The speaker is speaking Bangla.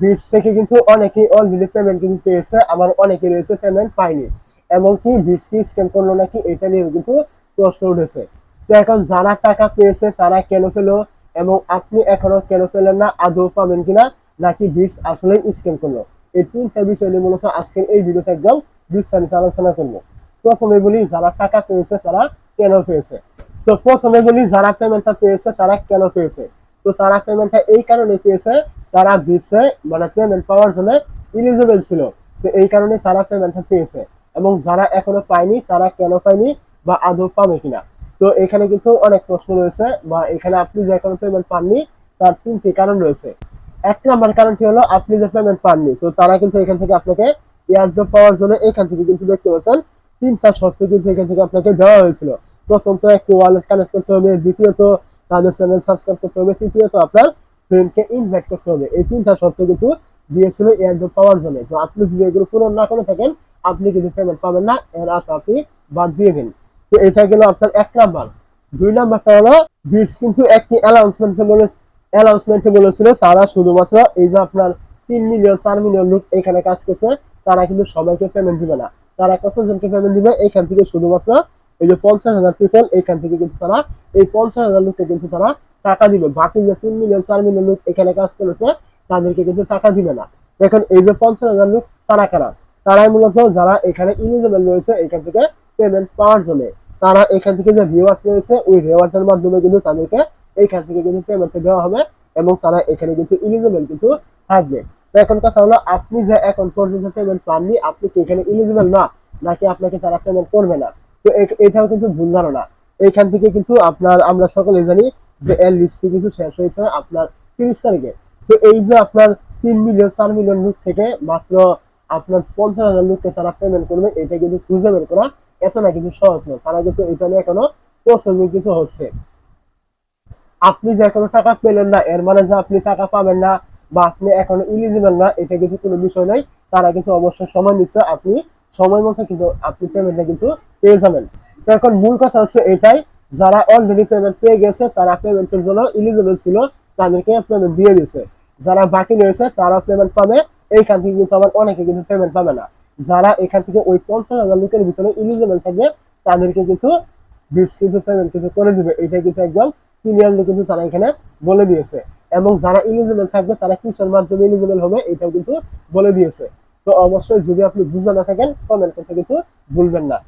বিটস থেকে কিন্তু অনেকেই অলরেডি পেমেন্ট কিন্তু পেয়েছে, আবার অনেকে রয়েছে পেমেন্ট পায়নি। এমনকি বিটস কি স্ক্যাম করল নাকি এটা নিয়েও কিন্তু প্রশ্ন উঠেছে। তো এখন যারা টাকা পেয়েছে, তারা কেন পেল এবং আপনি এখনও কেন পেলেন না, আদৌ পাবেন কিনা, নাকি বিটস আসলে স্ক্যাম করল? এই তিনটা বিষয় নিয়ে মূলত আজকের এই ভিডিওতে একদম বিস্তারিত আলোচনা করব। প্রথমে বলি, যারা টাকা পেয়েছে, তারা কেন পেয়েছে? তো প্রথমে বলি, যারা পেমেন্টটা পেয়েছে, তারা কেন পেয়েছে? তো তারা পেমেন্টটা এই কারণে পেয়েছে তারা বিটসে মানে পেমেন্ট পাওয়ার জন্য ইলিজিবল ছিল। তো এই কারণে তারা পেমেন্টটা পেয়েছে। এবং যারা এখনও পায়নি, তারা কেন পায়নি বা আদৌ পাবে কিনা? তো এখানে কিন্তু অনেক প্রশ্ন রয়েছে বা এখানে আপনি যে এখনও পেমেন্ট পাননি, তার তিনটি কারণ রয়েছে। এক নম্বর কারণটি হলো, আপনি যে পেমেন্ট পাননি, তো তারা কিন্তু এখান থেকে আপনাকে এয়ারড্রপ পাওয়ার জন্য এখান থেকে কিন্তু দেখতে পাচ্ছেন, তিনটা শর্ত কিন্তু এখান থেকে আপনাকে দেওয়া হয়েছিল। প্রথম তো একটি ওয়ালেট কানেক্ট করতে হবে, দ্বিতীয়ত, তাদের চ্যানেল সাবস্ক্রাইব করতে হবে, তৃতীয়ত, আপনার ফ্রেন্ডকে ইনভাইট করতে হবে। এই তিনটা শর্ত কিন্তু দিয়েছিল এয়ারড্রপ পাওয়ার জন্য তো আপনি যদি এগুলো পূরণ না করে থাকেন, আপনি কিন্তু পেমেন্ট পাবেন না। এর আশা আপনি বাদ দিয়ে দিন। তো এটা গেল আপনার এক নাম্বার। দুই নাম্বারটা হলো বিটস কিন্তু একটি অ্যানাউন্সমেন্টে বলে অ্যানাউন্সমেন্টে বলেছিল, তারা শুধুমাত্র এই যে আপনার তিন মিলিয়ন চার মিলিয়ন লোক এখানে কাজ করছে, তারা কিন্তু সবাইকে পেমেন্ট দিবে না। তারা কতজনকে পেমেন্ট দিবে? এখান থেকে শুধুমাত্র এই যে পঞ্চাশ হাজার পিপল এখান থেকে কিন্তু তারা এই পঞ্চাশ হাজার লোককে কিন্তু তারা টাকা দিবে বাকি যে তিন মিলিয়ন, চার মিলিয়ন লোক এখানে কাজ করেছে, তাদেরকে কিন্তু টাকা দিবে না। দেখুন, এই যে পঞ্চাশ হাজার লোক তারা কারা? তারাই মূলত যারা এখানে ইলিজিবল রয়েছে এখান থেকে পেমেন্ট পাওয়ার জন্য। তারা এখান থেকে যে রিওয়ার্ড রয়েছে, ওই রিওয়ার্ডের মাধ্যমে কিন্তু তাদেরকে এইখান থেকে কিন্তু পেমেন্টটা দেওয়া হবে এবং তারা এখানে কিন্তু ইলিজিবল কিন্তু থাকবে। তো এখন কথা হলো, আপনি যে এখন পর্যন্ত পেমেন্ট পাননি, আপনি কি এখানে ইলিজিবল না? নাকি আপনাকে তারা পেমেন্ট করবে না? তো এটাও কিন্তু ভুল ধারণা। এইখান থেকে কিন্তু আপনার, আমরা সকলে জানি যে এর লিস্ট কিন্তু শেষ হয়েছে আপনার তিরিশ তারিখে। তো এই যে আপনার তিন মিলিয়ন চার মিলিয়ন লোক থেকে মাত্র আপনার পঞ্চাশ হাজার লোককে তারা পেমেন্ট করবে এটা কিন্তু খুঁজে বের করা এত না কিন্তু সহজ নয় তারা কিন্তু এটা নিয়ে এখনও প্রসেসিং কিন্তু হচ্ছে। আপনি যে এখনও টাকা পেলেন না এর মানে যে আপনি টাকা পাবেন না বা আপনি এখনও ইলিজিবল না এটা কিন্তু কোনো বিষয় নাই। তারা কিন্তু অবশ্যই সময় নিচ্ছে আপনি সময় মতো কিন্তু আপনি পেমেন্টটা কিন্তু পেয়ে যাবেন। তো এখন মূল কথা হচ্ছে এটাই যারা অলরেডি পেমেন্ট পেয়ে গেছে, তারা পেমেন্টের জন্য ইলিজিবল ছিল, তাদেরকে পেমেন্ট দিয়ে দিয়েছে। যারা বাকি রয়েছে তারা পেমেন্ট পাবে। এইখান থেকে কিন্তু আবার অনেকে কিন্তু পেমেন্ট পাবে না। যারা এখান থেকে ওই পঞ্চাশ হাজার লোকের ভিতরে ইলিজিবল থাকবে, তাদেরকে কিন্তু বিটস কিন্তু পেমেন্ট কিন্তু করে দিবে। এটা কিন্তু একদম ক্লিয়ারলি কিন্তু তারা এখানে বলে দিয়েছে। এবং যারা ইলিজিবল থাকবে, তারা কিসের মাধ্যমে ইলিজিবল হবে, এটাও কিন্তু বলে দিয়েছে। তো অবশ্যই যদি আপনি বুঝে না থাকেন কমেন্ট করতে কিন্তু ভুলবেন না।